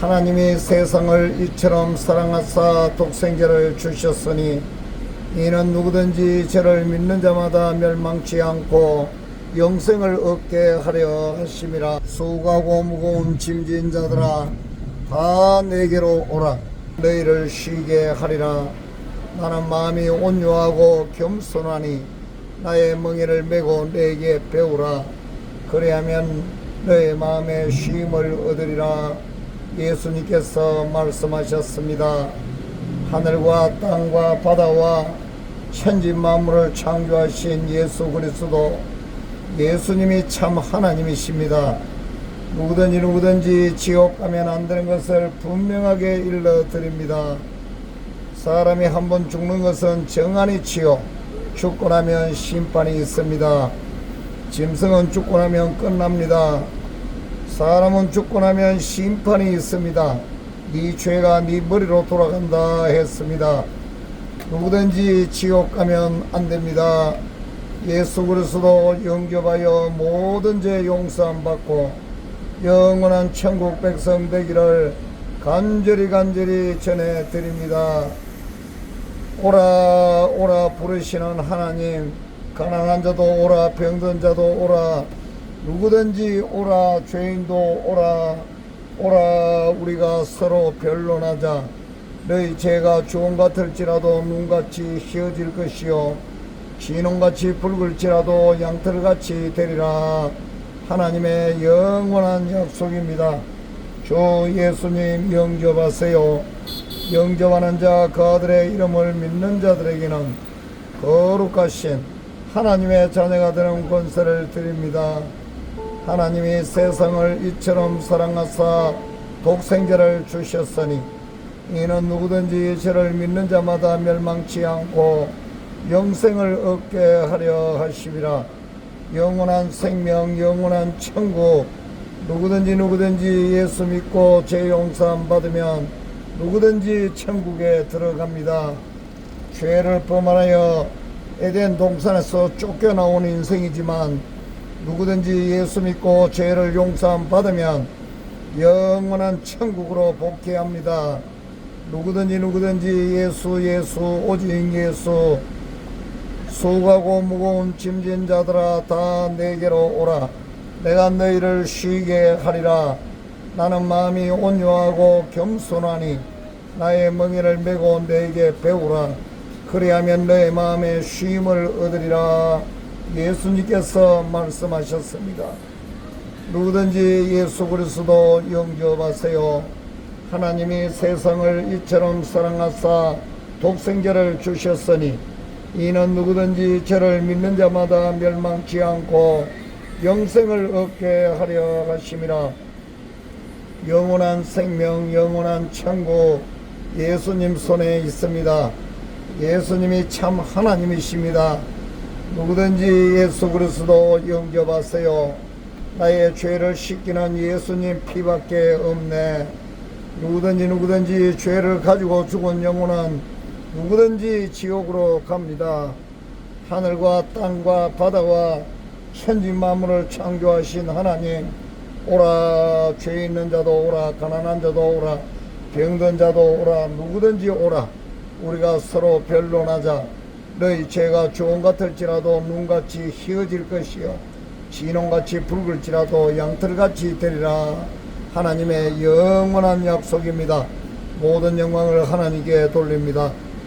하나님이 세상을 이처럼 사랑하사 독생자를 주셨으니 이는 누구든지 저를 믿는 자마다 멸망치 않고 영생을 얻게 하려 하심이라. 수고하고 무거운 짐진 자들아 다 내게로 오라. 너희를 쉬게 하리라. 나는 마음이 온유하고 겸손하니 나의 멍에를 메고 내게 배우라. 그리하면 너의 마음에 쉼을 얻으리라 예수님께서 말씀하셨습니다. 하늘과 땅과 바다와 천지 만물을 창조하신 예수 그리스도 예수님이 참 하나님이십니다. 누구든지 누구든지 지옥 가면 안 되는 것을 분명하게 일러 드립니다. 사람이 한 번 죽는 것은 정한이 치요 죽고 나면 심판이 있습니다. 짐승은 죽고 나면 끝납니다. 사람은 죽고 나면 심판이 있습니다. 네 죄가 네 머리로 돌아간다 했습니다. 누구든지 지옥 가면 안 됩니다. 예수 그리스도 영접하여 모든 죄 용서함 받고 영원한 천국 백성 되기를 간절히 간절히 전해 드립니다. 오라 오라 부르시는 하나님 가난한 자도 오라 병든 자도 오라 누구든지 오라 죄인도 오라 오라 우리가 서로 변론하자. 너희 죄가 주홍 같을지라도 눈같이 휘어질 것이요. 진홍같이 붉을지라도 양털같이 되리라. 하나님의 영원한 약속입니다. 주 예수님 영접하세요. 영접하는 자 그들의 이름을 믿는 자들에게는 거룩하신 하나님의 자녀가 되는 권세를 드립니다. 하나님이 세상을 이처럼 사랑하사 독생자를 주셨으니 이는 누구든지 저를 믿는 자마다 멸망치 않고 영생을 얻게 하려 하심이라 영원한 생명 영원한 천국 누구든지 누구든지 예수 믿고 죄 용서함 받으면 누구든지 천국에 들어갑니다. 죄를 범하여 에덴 동산에서 쫓겨나온 인생이지만 누구든지 예수 믿고 죄를 용서함 받으면 영원한 천국으로 복귀합니다. 누구든지 누구든지 예수 예수 오직 예수. 수고하고 무거운 짐진 자들아 다 내게로 오라. 내가 너희를 쉬게 하리라. 나는 마음이 온유하고 겸손하니 나의 멍에를 메고 내게 배우라. 그리하면 너의 마음에 쉼을 얻으리라 예수님께서 말씀하셨습니다. 누구든지 예수 그리스도 영접하세요. 하나님이 세상을 이처럼 사랑하사 독생자를 주셨으니 이는 누구든지 저를 믿는 자마다 멸망치 않고 영생을 얻게 하려 하심이라 영원한 생명 영원한 천국 예수님 손에 있습니다. 예수님이 참 하나님이십니다. 누구든지 예수 그리스도 영접하세요. 나의 죄를 씻기는 예수님 피밖에 없네. 누구든지 누구든지 죄를 가지고 죽은 영혼은 누구든지 지옥으로 갑니다. 하늘과 땅과 바다와 천지 만물을 창조하신 하나님 오라 죄 있는 자도 오라 가난한 자도 오라 병든 자도 오라 누구든지 오라 우리가 서로 변론하자 너희 죄가 좋은 같을지라도 눈같이 희어질 것이요. 진홍같이 붉을지라도 양털같이 되리라. 하나님의 영원한 약속입니다. 모든 영광을 하나님께 돌립니다